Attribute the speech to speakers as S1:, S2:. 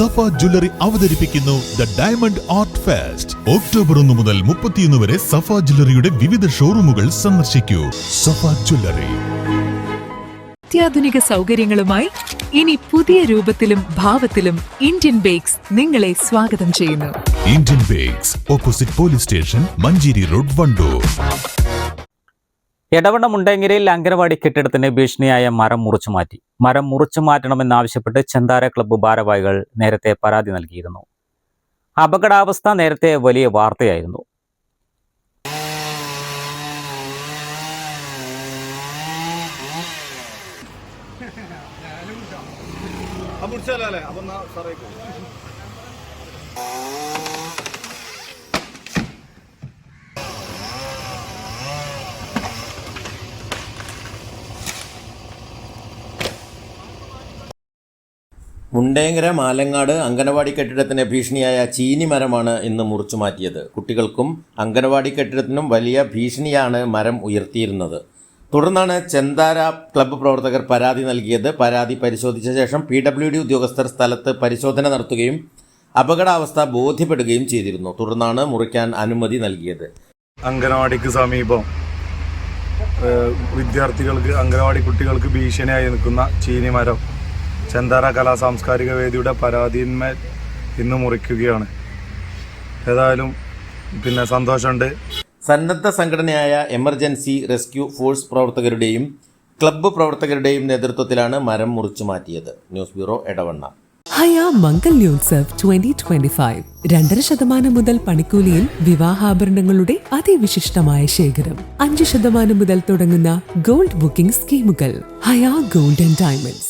S1: സഫ jewellery അവതരിപ്പിക്കുന്നു the diamond art fest. October ഒന്ന് മുതൽ മുപ്പത്തിയൊന്ന് വരെ സഫ ജ്വല്ലറിയുടെ വിവിധ ഷോറൂമുകൾ സന്ദർശിക്കൂ. സഫ ജ്വല്ലറി.
S2: അത്യാധുനിക സൗകര്യങ്ങളുമായി ഇനി പുതിയ രൂപത്തിലും ഭാവത്തിലും ഇന്ത്യൻ ബേക്സ് നിങ്ങളെ സ്വാഗതം ചെയ്യുന്നു.
S1: Indian bakes opposite police station Manjeri road Wandoor.
S3: Edavanna മുണ്ടേങ്ങരയിൽ anganwadi കെട്ടിടത്തിന് ഭീഷണിയായ മരം മുറിച്ചു മാറ്റി. മരം മുറിച്ചു മാറ്റണമെന്നാവശ്യപ്പെട്ട് ചെന്താര ക്ലബ്ബ് ഭാരവാഹികൾ നേരത്തെ പരാതി നൽകിയിരുന്നു. അപകടാവസ്ഥ നേരത്തെ വലിയ വാർത്തയായിരുന്നു.
S4: മുണ്ടേങ്കര മാലങ്ങാട് അങ്കനവാടി കെട്ടിടത്തിന് ഭീഷണിയായ ചീനി മരമാണ് ഇന്ന് മുറിച്ചു മാറ്റിയത്. കുട്ടികൾക്കും അങ്കനവാടി കെട്ടിടത്തിനും വലിയ ഭീഷണിയാണ് മരം ഉയർത്തിയിരുന്നത്. തുടർന്നാണ് ചെന്താര ക്ലബ്ബ് പ്രവർത്തകർ പരാതി നൽകിയത്. പരാതി പരിശോധിച്ച ശേഷം പി ഡബ്ല്യു ഡി ഉദ്യോഗസ്ഥർ സ്ഥലത്ത് പരിശോധന നടത്തുകയും അപകടാവസ്ഥ ബോധ്യപ്പെടുകയും ചെയ്തിരുന്നു. തുടർന്നാണ് മുറിക്കാൻ അനുമതി നൽകിയത്.
S5: അംഗനവാടിക്ക് സമീപം വിദ്യാർത്ഥികൾക്ക് അംഗനവാടി കുട്ടികൾക്ക് ഭീഷണിയായി നിൽക്കുന്ന ചീനിമരം ചെന്താര കലാ സാംസ്കാരിക വേദിയുടെ പരാതിന്മേൽ ഇന്ന് മുറിക്കുകയാണ്. ഏതായാലും പിന്നെ സന്തോഷമുണ്ട്.
S4: സന്നദ്ധ സംഘടനയായ എമർജൻസി റെസ്ക്യൂ ഫോഴ്സ് പ്രവർത്തകരുടെയും ക്ലബ്ബ് പ്രവർത്തകരുടെയും നേതൃത്വത്തിലാണ് മരം മുറിച്ചു മാറ്റിയത്. News bureau Edavanna.
S6: Haya Mangalyotsav twenty twenty five രണ്ടര ശതമാനം മുതൽ പണിക്കൂലിയിൽ വിവാഹാഭരണങ്ങളുടെ അതിവിശിഷ്ടമായ ശേഖരം. അഞ്ച് ശതമാനം മുതൽ തുടങ്ങുന്ന ഗോൾഡ് ബുക്കിംഗ് സ്കീമുകൾ. ഹയാ ഗോൾഡ് ആൻഡ് ഡയമണ്ട്സ്.